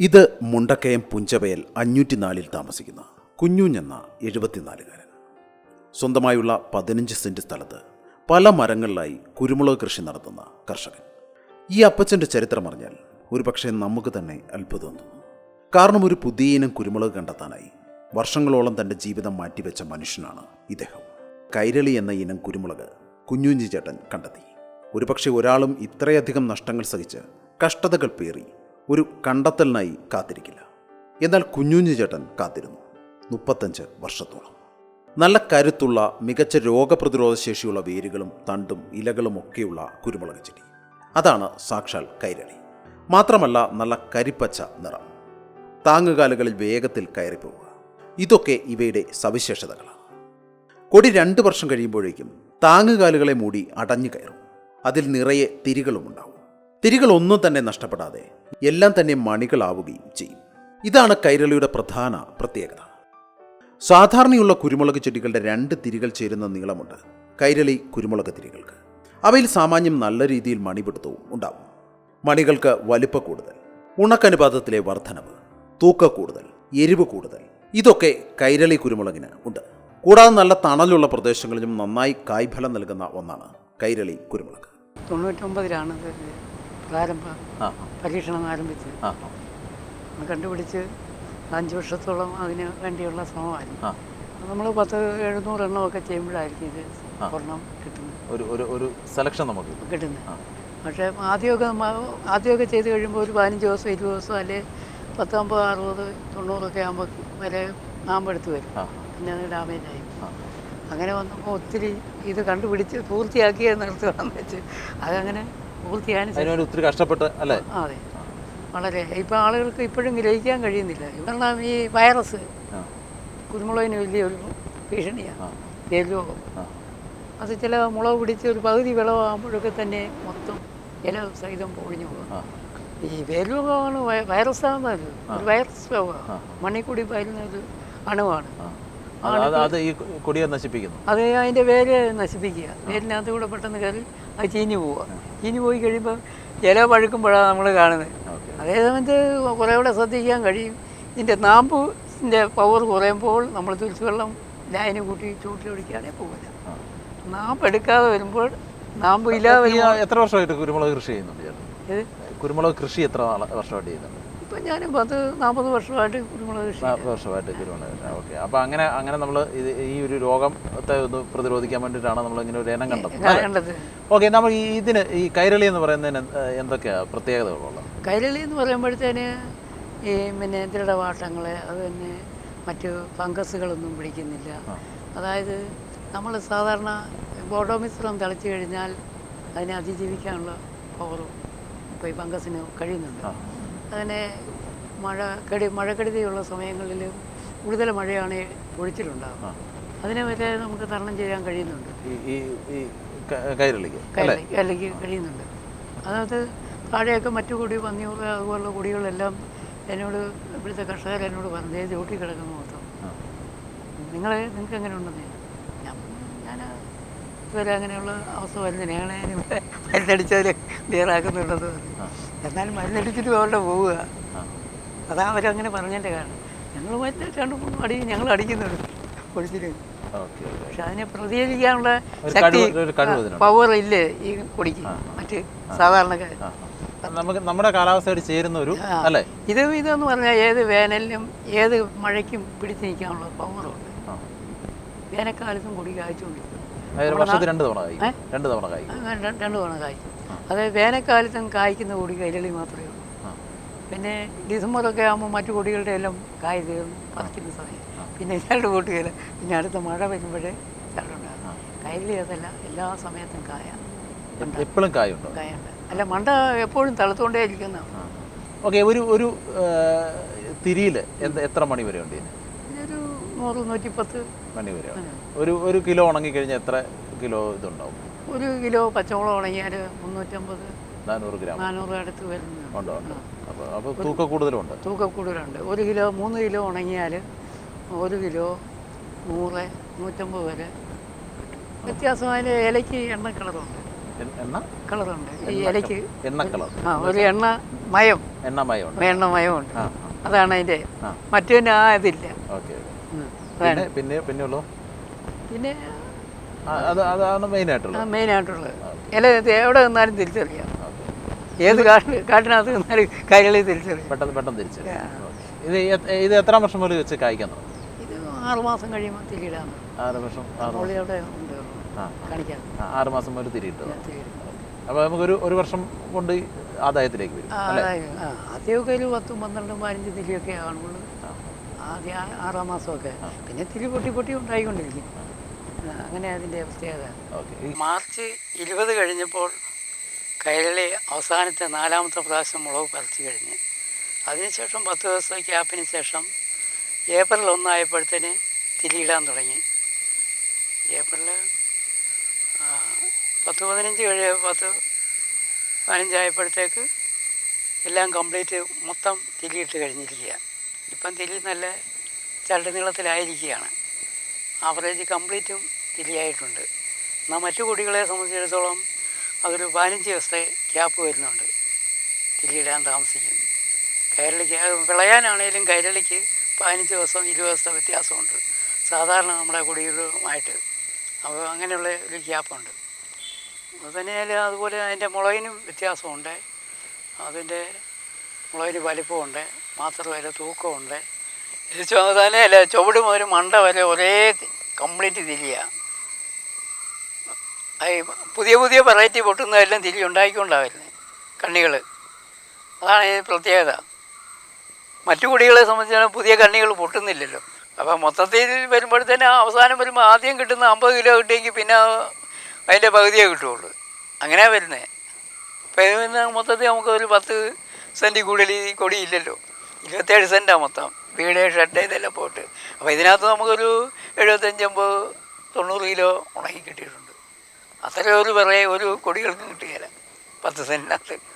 ഇത് മുണ്ടക്കയം പുഞ്ചവയൽ അഞ്ഞൂറ്റിനാലിൽ താമസിക്കുന്ന കുഞ്ഞുഞ്ഞെന്ന എഴുപത്തിനാലുകാരൻ. സ്വന്തമായുള്ള പതിനഞ്ച് സെന്റ് സ്ഥലത്ത് പല മരങ്ങളിലായി കുരുമുളക് കൃഷി നടത്തുന്ന കർഷകൻ. ഈ അപ്പച്ചന്റെ ചരിത്രം അറിഞ്ഞാൽ ഒരുപക്ഷെ നമുക്ക് തന്നെ അത്ഭുതം തോന്നും. കാരണം ഒരു പുതിയ ഇനം കുരുമുളക് കണ്ടെത്താനായി വർഷങ്ങളോളം തന്റെ ജീവിതം മാറ്റിവെച്ച മനുഷ്യനാണ് ഇദ്ദേഹം. കൈരളി എന്ന ഇനം കുരുമുളക് കുഞ്ഞുഞ്ഞി ചേട്ടൻ കണ്ടെത്തി. ഒരുപക്ഷെ ഒരാളും ഇത്രയധികം നഷ്ടങ്ങൾ സഹിച്ച് കഷ്ടതകൾ പേറി ഒരു കണ്ടെത്തലിനായി കാത്തിരിക്കില്ല. എന്നാൽ കുഞ്ഞുഞ്ഞു ചേട്ടൻ കാത്തിരുന്നു മുപ്പത്തഞ്ച് വർഷത്തോളം. നല്ല കരുത്തുള്ള മികച്ച രോഗപ്രതിരോധ ശേഷിയുള്ള വേരുകളും തണ്ടും ഇലകളും ഒക്കെയുള്ള കുരുമുളക് ചെടി. അതാണ് സാക്ഷാൽ കൈരളി. മാത്രമല്ല നല്ല കരിപ്പച്ച നിറം. താങ്ങുകാലുകളിൽ വേഗത്തിൽ കയറിപ്പോവുക. ഇതൊക്കെ ഇവയുടെ സവിശേഷതകളാണ്. കൊടി രണ്ട് വർഷം കഴിയുമ്പോഴേക്കും താങ്ങുകാലുകളെ മൂടി അടഞ്ഞു കയറും. അതിൽ നിറയെ തിരികളും ഒന്നും തന്നെ നഷ്ടപ്പെടാതെ എല്ലാം തന്നെ മണികളാവുകയും ചെയ്യും. ഇതാണ് കൈരളിയുടെ പ്രധാന പ്രത്യേകത. സാധാരണയുള്ള കുരുമുളക് ചെടികളുടെ രണ്ട് തിരികൾ ചേരുന്ന നീളമുണ്ട് കൈരളി കുരുമുളക് തിരികൾക്ക്. അവയിൽ സാമാന്യം നല്ല രീതിയിൽ മണിപിടുത്തവും ഉണ്ടാവും മണികൾക്ക് വലിപ്പ കൂടുതൽ ഉണക്കനുപാതത്തിലെ വർധനവ് തൂക്ക കൂടുതൽ എരിവ് കൂടുതൽ ഇതൊക്കെ കൈരളി കുരുമുളകിന് ഉണ്ട്. കൂടാതെ നല്ല തണലുള്ള പ്രദേശങ്ങളിലും നന്നായി കായ്ഫലം നൽകുന്ന ഒന്നാണ് കൈരളി കുരുമുളക്. തൊണ്ണൂറ്റൊമ്പതിലാണ് പ്രാരംഭ പരീക്ഷണം ആരംഭിച്ച്. അത് കണ്ടുപിടിച്ച് അഞ്ച് വർഷത്തോളം അതിന് വേണ്ടിയുള്ള ശ്രമമായിരുന്നു. നമ്മൾ പത്ത് എഴുന്നൂറ് എണ്ണമൊക്കെ ചെയ്യുമ്പോഴായിരിക്കും ഇത് സ്വർണം കിട്ടുന്നത്. ഒരു ഒരു ഒരു സെലക്ഷൻ നമുക്ക് കിട്ടുന്നത്. പക്ഷേ ആദ്യമൊക്കെ നമ്മൾ ആദ്യമൊക്കെ ചെയ്ത് കഴിയുമ്പോൾ ഒരു പതിനഞ്ച് ദിവസം ഇരുപത് ദിവസം അല്ലെ പത്തമ്പത് അറുപത് തൊണ്ണൂറൊക്കെ ആകുമ്പോൾ വരെ നാമ്പെടുത്ത് വരും. പിന്നെ അത് ഡാമേജ് ആയി അങ്ങനെ വന്നപ്പോൾ ഒത്തിരി ഇത് കണ്ടുപിടിച്ച് പൂർത്തിയാക്കിയ നിർത്തുകയെന്ന് വെച്ച് അതങ്ങനെ അതിനുവേണ്ടി ഒത്തിരി കഷ്ടപ്പെട്ട് അല്ലേ? അതെ. വളരെ. ഇപ്പം ആളുകൾക്ക് ഇപ്പോഴും ഗ്രഹിക്കാൻ കഴിയുന്നില്ല. കാരണം ഈ വൈറസ് കുരുമുളകിന് കുരുമുളകിന് വലിയൊരു ഭീഷണിയാണ് ആ. അത് ചില മുളക് പിടിച്ച് ഒരു പകുതി വിളവാകുമ്പോഴൊക്കെ തന്നെ മൊത്തം ഇല സഹിതം പൊഴിഞ്ഞു പോകും. ഈ വേരോഗമാണ് വൈറസ് ആകുന്നത് ഒരു വൈറസ് രോഗമാണ്. മണ്ണിൽ കൂടി പയരുന്ന ഒരു അണുവാണ്. അത് ഈ കൊടിയെ നശിപ്പിക്കുന്നു. അത് അതിന്റെ വേര് നശിപ്പിക്കുക. വേരിനകത്ത് കൂടെ പെട്ടെന്ന് കയറി അത് ചീഞ്ഞു പോവുക. ചീഞ്ഞു പോയി കഴിയുമ്പോൾ ഇല പഴുക്കുമ്പോഴാണ് നമ്മൾ കാണുന്നത്. അതേ സമയത്ത് കുറേ കൂടെ ശ്രദ്ധിക്കാൻ കഴിയും. ഇതിന്റെ നാമ്പിന്റെ പവർ കുറയുമ്പോൾ നമ്മൾ തുലസി വെള്ളം ലായനി കൂട്ടി ചൂട്ടിലൊഴിക്കുകയാണെങ്കിൽ പോകില്ല നാമ്പ് എടുക്കാതെ വരുമ്പോൾ നാമ്പ് ഇല്ലാതെ എത്ര വർഷമായിട്ട് കുരുമുളക് കൃഷി ചെയ്യുന്നുണ്ട് കുരുമുളക് കൃഷി എത്ര വർഷമായിട്ട് ചെയ്യുന്നുണ്ട്? ഇപ്പം ഞാൻ പത്ത് നാൽപ്പത് വർഷമായിട്ട് കുരുമുളക് കൃഷി നാൽപ്പത് വർഷമായിട്ട് കുരുമുളക് കൃഷി. ഓക്കെ. അപ്പോൾ അങ്ങനെ അങ്ങനെ നമ്മൾ ഇത് ഈ ഒരു രോഗത്തെ ഒന്ന് പ്രതിരോധിക്കാൻ വേണ്ടിയിട്ടാണ് നമ്മൾ ഇങ്ങനെ ഒരു ഇനം കണ്ടെത്തുന്നത് കണ്ടത്. ഓക്കെ നമ്മൾ ഈ ഇതിന് ഈ കൈരളി എന്ന് പറയുന്നതിന് എന്ത്- എന്തൊക്കെയാണ് പ്രത്യേകതകളുള്ളത്? കൈരളി എന്ന് പറയുമ്പോഴത്തേന് ഈ പിന്നെ ദൃഢവാട്ടങ്ങൾ അത് തന്നെ മറ്റ് ഫംഗസുകളൊന്നും പിടിക്കുന്നില്ല. അതായത് നമ്മൾ സാധാരണ ബോഡോമിശ്രം തളിച്ചു കഴിഞ്ഞാൽ അതിനെ അതിജീവിക്കാനുള്ള പവറും ഇപ്പോൾ ഈ ഫംഗസിന് കഴിയുന്നുണ്ട്. അങ്ങനെ മഴ കെടി മഴക്കെടുതിയുള്ള സമയങ്ങളിൽ കൂടുതൽ മഴയാണ് പൊഴിച്ചിലുണ്ടാകും അതിനെ വരെ നമുക്ക് തരണം ചെയ്യാൻ കഴിയുന്നുണ്ട്. ഈ ഈ കൈരളിക്ക് കൈരളിക്ക് കഴിയുന്നുണ്ട്. അതായത് താഴെയൊക്കെ മറ്റു കുടി പന്നിയൂറ് അതുപോലുള്ള കുടികളെല്ലാം എന്നോട് ഇവിടുത്തെ കർഷകർ എന്നോട് പറഞ്ഞു ഏത് ചൂട്ടി കിടക്കുന്നു മൊത്തം. നിങ്ങൾ നിങ്ങൾക്ക് എങ്ങനെ ഉണ്ടെന്ന്? ഞാൻ ഞാൻ ഇതുവരെ അങ്ങനെയുള്ള അവസ്ഥ വരുന്നില്ല. അതിന് മരുന്നടിച്ചതിൽ ക്ലിയറാക്കുന്നുണ്ടെന്ന് പറഞ്ഞു. എന്നാലും മരുന്നടിച്ചിട്ട് അവരുടെ പോവുക. അതാ അവരങ്ങനെ പറഞ്ഞതിന്റെ കാരണം. ഞങ്ങൾ മറ്റേ രണ്ട് മൂന്ന് അടി ഞങ്ങൾ അടിക്കുന്നത് പൊളിച്ചിട്ട് പക്ഷെ അതിനെ പ്രതികരിക്കാനുള്ള ശക്തി. പവർ ഇല്ലേ ഈ കൊടിക്ക് മറ്റ് സാധാരണക്കാർ. നമുക്ക് നമ്മുടെ കാലാവസ്ഥയോട് ചേരുന്ന ഒരു അല്ലേ? ഇത് ഇതെന്ന് പറഞ്ഞാൽ ഏത് വേനലിനും ഏത് മഴയ്ക്കും പിടിച്ചു നിൽക്കാനുള്ള പവറുണ്ട്. വേനൽക്കാലത്തും കൊടി കാഴ്ച വർഷത്തിൽ രണ്ട് തവണ കായ്ക്കും. രണ്ട് തവണ കായ്ക്കും. രണ്ട് തവണ കായ്ക്കും. അത് വേനൽക്കാലത്തും കായ്ക്കുന്ന കൊടി കൈരളി മാത്രമേ ഉള്ളൂ. പിന്നെ ഡിസംബറൊക്കെ ആകുമ്പോൾ മറ്റു കൊടികളുടെ എല്ലാം കായ് പറിക്കുന്ന സമയം. പിന്നെ ചരട് കൂട്ടുകയില്ല പിന്നെ അടുത്ത മഴ വരുമ്പോഴേ കൈരളി അതല്ല എല്ലാ സമയത്തും കായ എപ്പോഴും കായുണ്ടോ? കായുണ്ട്. അല്ല മണ്ട എപ്പോഴും തളുത്തുകൊണ്ടേ ഇരിക്കുന്ന ഓക്കെ ഒരു ഒരു തിരിയിൽ എത്ര മണി വരെ ഉണ്ട് ഒരു നൂറ് നൂറ് നൂറ്റിപ്പത്ത്. മണി വരെ. ഒരു ഒരു കിലോ ഉണങ്ങി കഴിഞ്ഞാൽ എത്ര കിലോ ഇതുണ്ടാവും? ഒരു കിലോ പച്ചമുളക് ഉണങ്ങിയാൽ മുന്നൂറ്റമ്പത് നാനൂറ് ഗ്രാം. നാനൂറ് അടുത്ത് വരുന്നുണ്ട്. അപ്പോൾ തൂക്ക കൂടുതലുണ്ട്. തൂക്ക കൂടുതലുണ്ട്. ഒരു കിലോ മൂന്ന് കിലോ ഉണങ്ങിയാൽ ഒരു കിലോ നൂറ് നൂറ്റമ്പത് വരെ. വ്യത്യാസം അതിന് ഇലയ്ക്ക് എണ്ണ കളറുണ്ട്. എണ്ണ? കളറുണ്ട്. ഈ ഇലയ്ക്ക് എണ്ണ കളർ. ആ ഒരു എണ്ണ മയം. എണ്ണ മയം എണ്ണ മയമുണ്ട്. അതാണ് അതിന്റെ മറ്റേ ആ ഇതില്ല. ഓക്കെ. പിന്നെ പിന്നെ പിന്നെ അതാണ് മെയിനായിട്ടുള്ളത് ഇല എവിടെ നിന്നാലും തിരിച്ചറിയാം. ഏത് കാട്ടിൽ കാട്ടിനകത്ത് നിന്നാലും കൈകളി തിരിച്ചറിയാം. പെട്ടെന്ന് പെട്ടെന്ന് തിരിച്ചറിയാം. ഇത് എത്ര വർഷം മുതൽ വെച്ച് കായ്ക്കാൻ ഇത് ആറുമാസം കഴിയുമ്പോൾ തിരിയിടാൻ ആറ് വർഷം ആറ് അവിടെ ഉണ്ട്. ആ. കാണിക്കാം. ആറ് മാസം മുതൽ തിരിയിട്ട്. തിരിയിടും. അപ്പോൾ നമുക്കൊരു ഒരു വർഷം കൊണ്ട് ആദായത്തിലേക്ക് വരും ആദ്യമൊക്കെ ഒരു പത്തും പന്ത്രണ്ടും പതിനഞ്ച് തിരിയൊക്കെ കാണുള്ളൂ ആദ്യം ആറാം മാസമൊക്കെ. പിന്നെ തിരി പൊട്ടി പൊട്ടി ഉണ്ടായിക്കൊണ്ടിരിക്കും. അങ്ങനെ അതിന്റെ പ്രത്യേകത. മാർച്ച് ഇരുപത് കഴിഞ്ഞപ്പോൾ കൈരളി അവസാനത്തെ നാലാമത്തെ പ്രാവശ്യം മുളക് പറിച്ചു കഴിഞ്ഞ്. അതിനുശേഷം പത്ത് ദിവസത്തെ ഗ്യാപ്പിന് ശേഷം ഏപ്രിൽ ഒന്നായപ്പോഴത്തേന് തിരിയിടാൻ തുടങ്ങി. ഏപ്രിൽ പത്ത് പതിനഞ്ച് കഴിയ പത്ത് പതിനഞ്ചായപ്പോഴത്തേക്ക് എല്ലാം കംപ്ലീറ്റ് മൊത്തം തിരിയിട്ട് കഴിഞ്ഞിരിക്കുക ഇപ്പം തിരി നല്ല ചരട് നീളത്തിലായിരിക്കുകയാണ്. ആവറേജ് കംപ്ലീറ്റും തിരിയായിട്ടുണ്ട് എന്നാൽ മറ്റു കുടികളെ സംബന്ധിച്ചിടത്തോളം അതൊരു പതിനഞ്ച് ദിവസത്തെ ഗ്യാപ്പ് വരുന്നുണ്ട്. തിരിയിടാൻ താമസിക്കും. കൈരളിക്ക് വിളയാനാണേലും കൈരളിക്ക് പതിനഞ്ച് ദിവസം ഇരുപത് ദിവസത്തെ വ്യത്യാസമുണ്ട്. സാധാരണ നമ്മുടെ കുടികളുമായിട്ട്. അപ്പോൾ അങ്ങനെയുള്ള ഒരു ഗ്യാപ്പുണ്ട് അതുതന്നെയല്ല അതുപോലെ അതിന്റെ മുളകിനും വ്യത്യാസമുണ്ട്. അതിന്റെ മുളകിന് വലിപ്പമുണ്ട്. മാത്രമല്ല തൂക്കമുണ്ട്. ഇത് ചുവ അല്ല ചുവട് മുതൽ മണ്ട വരെ ഒരേ കംപ്ലീറ്റ് തിരിയാണ് പുതിയ പുതിയ വെറൈറ്റി പൊട്ടുന്നതെല്ലാം തിരി ഉണ്ടാക്കിക്കൊണ്ടാവില്ലേ കണ്ണികൾ അതാണ് ഈ പ്രത്യേകത. മറ്റു കുടികളെ സംബന്ധിച്ചാൽ പുതിയ കണ്ണികൾ പൊട്ടുന്നില്ലല്ലോ. അപ്പം മൊത്തത്തിൽ വരുമ്പോഴത്തേന് അവസാനം വരുമ്പോൾ ആദ്യം കിട്ടുന്ന അമ്പത് കിലോ കിട്ടിയെങ്കിൽ പിന്നെ അതിന്റെ പകുതിയേ കിട്ടുള്ളൂ അങ്ങനെയാണ് വരുന്നത് അപ്പം ഇത് പിന്നെ മൊത്തത്തിൽ നമുക്കൊരു പത്ത് സെന്റ് കൂടുതൽ കൊടിയില്ലല്ലോ ഇരുപത്തേഴ് സെന്റാണ് മൊത്തം. വീട് ഷെഡ് ഇതെല്ലാം പോയിട്ട്. അപ്പോൾ ഇതിനകത്ത് നമുക്കൊരു എഴുപത്തഞ്ചമ്പത് തൊണ്ണൂറ് കിലോ ഉണങ്ങി കിട്ടിയിട്ടുണ്ട്. അത്രയും ഒരു വിറയെ ഒരു കൊടികൾക്കും കിട്ടിയില്ല പത്ത് സെന്റിനകത്ത്